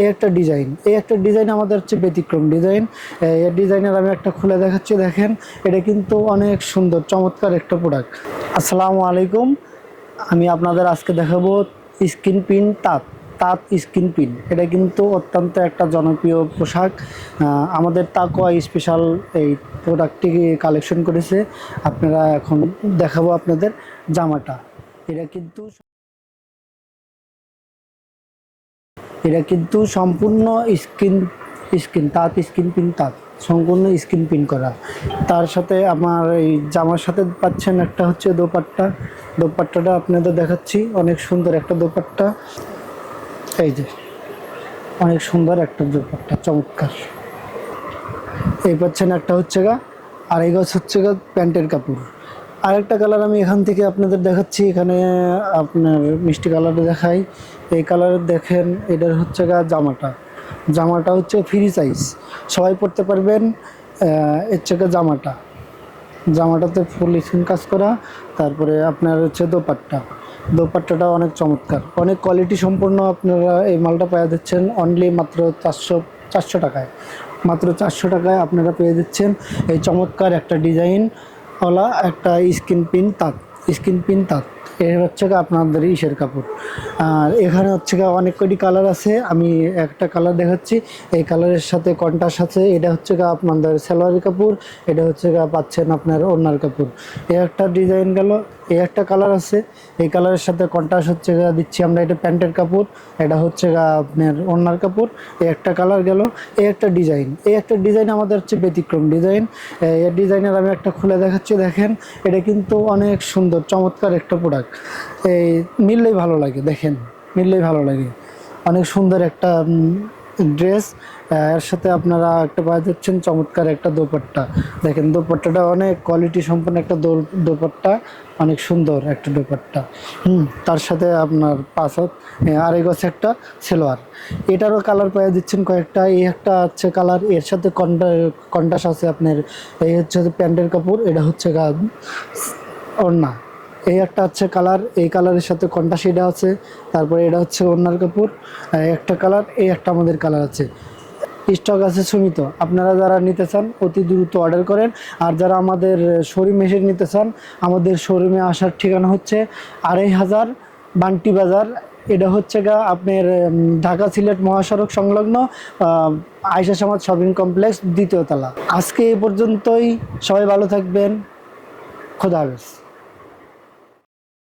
এই একটা ডিজাইন, এই একটা ডিজাইন আমাদের হচ্ছে ব্যতিক্রম ডিজাইন। এই ডিজাইনের আমি একটা খুলে দেখাচ্ছি, দেখেন, এটা কিন্তু অনেক সুন্দর, চমৎকার একটা প্রোডাক্ট আসসালামু আলাইকুম, আমি আপনাদের আজকে দেখাবো স্কিন পিন তাঁত তাঁত স্কিন পিন। এটা কিন্তু অত্যন্ত একটা জনপ্রিয় পোশাক। আমাদের তাকোয়া স্পেশাল এই প্রোডাক্টটি কালেকশন করেছে। আপনারা এখন দেখাবো আপনাদের জামাটা। এটা কিন্তু এটা কিন্তু সম্পূর্ণ স্কিন স্কিন, তাঁত, স্কিন পিন তাঁত, সম্পূর্ণ স্কিন পিন করা। তার সাথে আমার এই জামার সাথে পাচ্ছেন একটা হচ্ছে দোপাট্টা। দোপাট্টাটা আপনাদের দেখাচ্ছি, অনেক সুন্দর একটা দোপাট্টা। এই যে, অনেক সুন্দর একটা দোপাট্টা, চমৎকার। এই পাচ্ছেন একটা হচ্ছে গা, আর এই গাছ হচ্ছে গা প্যান্টের কাপড়। আরেকটা কালার আমি এখান থেকে আপনাদের দেখাচ্ছি। এখানে আপনার মিষ্টি কালারে দেখাই। এই কালারের দেখেন, এটার হচ্ছে গা জামাটা। জামাটা হচ্ছে ফ্রি সাইজ সবাই পরতে পারবেন এর থেকে জামাটা। জামাটাতে ফুল স্কিন কাজ করা। তারপরে আপনার হচ্ছে দোপাট্টা। দোপাট্টাটা অনেক চমৎকার। অনেক কোয়ালিটি সম্পন্ন আপনারা এই মালটা পেয়ে দিচ্ছেন। অনলি মাত্র চারশো চারশো টাকায়। মাত্র চারশো টাকায় আপনারা পেয়ে দিচ্ছেন। এই চমৎকার একটা ডিজাইন ওলা একটা স্কিন পিন তাঁত স্কিন পিন তাঁত এর হচ্ছে আপনাদের ইসের কাপড়। আর এখানে হচ্ছে অনেক কয়টি কালার আছে, আমি একটা কালার দেখাচ্ছি। এই কালারের সাথে কন্টাস আছে, এটা হচ্ছে আপনাদের সালোয়ারের কাপড়, এটা হচ্ছে পাচ্ছেন আপনার ওড়নার কাপড়। এ একটা ডিজাইন গেল এই একটা কালার আছে। এই কালারের সাথে কন্টাস হচ্ছে দিচ্ছি আমরা এটা প্যান্টের কাপড়, এটা হচ্ছে আপনার ওড়নার কাপড়। এই একটা কালার গেল, এই একটা ডিজাইন এই একটা ডিজাইন আমাদের হচ্ছে ব্যতিক্রম ডিজাইন এই ডিজাইনের আমি একটা খুলে দেখাচ্ছি, দেখেন, এটা কিন্তু অনেক সুন্দর, চমৎকার একটা প্রোডাক্ট এই মিললেই ভালো লাগে, দেখেন, মিললেই ভালো লাগে। অনেক সুন্দর একটা ড্রেস এর সাথে আপনারা একটা পাওয়া যাচ্ছেন চমৎকার একটা দোপাট্টা। দেখেন, দোপাট্টাটা অনেক কোয়ালিটি সম্পন্ন একটা দোপাট্টা, অনেক সুন্দর একটা দোপাট্টা। হুম, তার সাথে আপনার পাঁচ হাত আড়াই গছ একটা সেলোয়ার। এটারও কালার পেয়ে দিচ্ছেন কয়েকটা। এই একটা হচ্ছে কালারের সাথে কন্টা কন্টাস আছে আপনার। এই হচ্ছে প্যান্টের কাপড়, এটা হচ্ছে ওড়না। এই একটা হচ্ছে কালার, এই কালারের সাথে কন্টা সেটা আছে, তারপরে এটা হচ্ছে ওড়নার কাপড় একটা কালার, এই একটা আমাদের কালার আছে। স্টক আছে সীমিত, আপনারা যারা নিতে চান, অতি দ্রুত অর্ডার করেন, আর যারা আমাদের শোরুমে এসে নিতে চান, আমাদের শোরুমে আসার ঠিকানা হচ্ছে আড়াই হাজার বান্টি বাজার, এটা হচ্ছে গা আপনার ঢাকা সিলেট মহাসড়ক সংলগ্ন আয়সা সমাজ শপিং কমপ্লেক্স দ্বিতীয় তলা। আজকে এই পর্যন্তই, সবাই ভালো থাকবেন, খোদা হাফেজ।